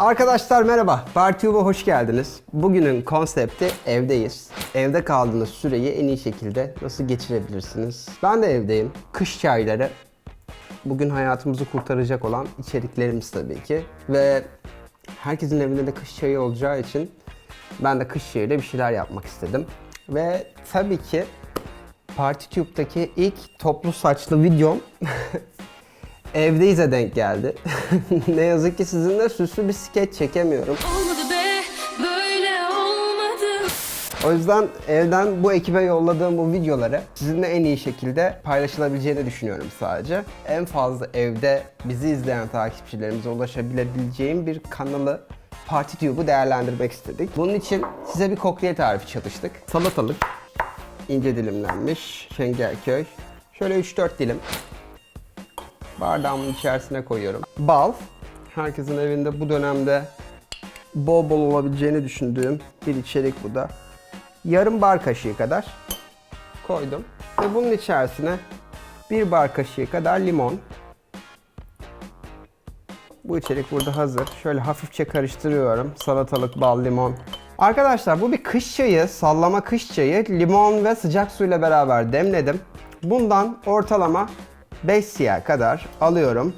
Arkadaşlar merhaba, BarTube'a hoş geldiniz. Bugünün konsepti evdeyiz. Evde kaldığınız süreyi en iyi şekilde nasıl geçirebilirsiniz? Ben de evdeyim. Kış çayları bugün hayatımızı kurtaracak olan içeriklerimiz tabii ki. Ve herkesin evinde de kış çayı olacağı için ben de kış çayıyla bir şeyler yapmak istedim. Ve tabii ki PartyTube'daki ilk toplu saçlı videom Evdeyiz'e denk geldi. ne yazık ki sizinle süslü bir skeç çekemiyorum. Olmadı be, böyle olmadı. O yüzden evden bu ekibe yolladığım bu videoları sizinle en iyi şekilde paylaşılabileceğini düşünüyorum sadece. En fazla evde bizi izleyen takipçilerimize ulaşabilebileceğim bir kanalı PartyTube'u değerlendirmek istedik. Bunun için size bir kokteyl tarifi çalıştık. Salatalık, ince dilimlenmiş, şengelköy. Şöyle 3-4 dilim bardağımın içerisine koyuyorum. Bal, herkesin evinde bu dönemde bol bol olabileceğini düşündüğüm bir içerik bu da. Yarım bar kaşığı kadar koydum. Ve bunun içerisine bir bar kaşığı kadar limon. Bu içerik burada hazır. Şöyle hafifçe karıştırıyorum. Salatalık, bal, limon. Arkadaşlar bu bir kış çayı, sallama kış çayı. Limon ve sıcak suyla beraber demledim. Bundan ortalama 5 siyah kadar alıyorum.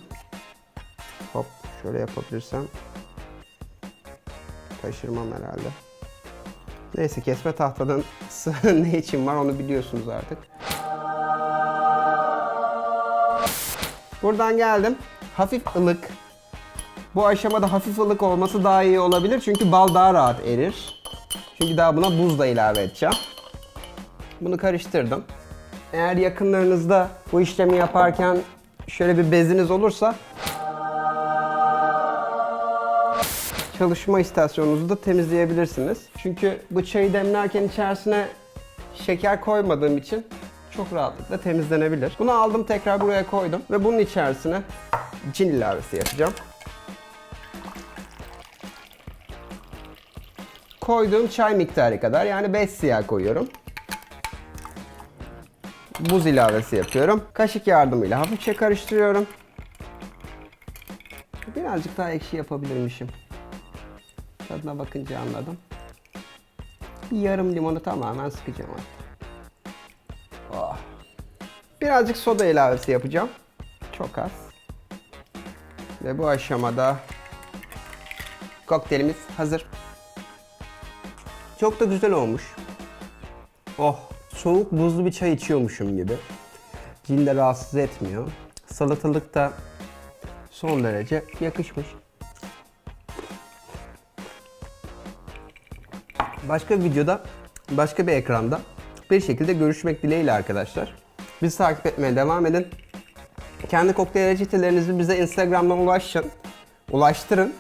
Hop şöyle yapabilirsem. Taşırmam herhalde. Neyse kesme tahtanın ne için var onu biliyorsunuz artık. Buradan geldim. Hafif ılık. Bu aşamada hafif ılık olması daha iyi olabilir çünkü bal daha rahat erir. Çünkü daha buna buz da ilave edeceğim. Bunu karıştırdım. Eğer yakınlarınızda bu işlemi yaparken şöyle bir beziniz olursa çalışma istasyonunuzu da temizleyebilirsiniz. Çünkü bu çayı demlerken içerisine şeker koymadığım için çok rahatlıkla temizlenebilir. Bunu aldım tekrar buraya koydum ve bunun içerisine cin ilavesi yapacağım. Koyduğum çay miktarı kadar yani 5 siyah koyuyorum. Buz ilavesi yapıyorum. Kaşık yardımıyla hafifçe karıştırıyorum. Birazcık daha ekşi yapabilirmişim. Tadına bakınca anladım. Yarım limonu tamamen sıkacağım artık. Oh. Birazcık soda ilavesi yapacağım. Çok az. Ve bu aşamada kokteylimiz hazır. Çok da güzel olmuş. Oh, soğuk buzlu bir çay içiyormuşum gibi. Cilde rahatsız etmiyor. Salatalık da son derece yakışmış. Başka bir videoda, başka bir ekranda bir şekilde görüşmek dileğiyle arkadaşlar. Bizi takip etmeye devam edin. Kendi kokteyl reçetelerinizi bize Instagram'dan ulaşın. Ulaştırın.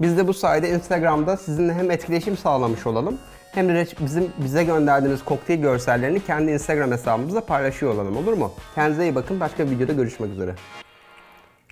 Biz de bu sayede Instagram'da sizinle hem etkileşim sağlamış olalım hem de bizim bize gönderdiğiniz kokteyl görsellerini kendi Instagram hesabımızda paylaşıyor olalım olur mu? Kendinize iyi bakın. Başka bir videoda görüşmek üzere.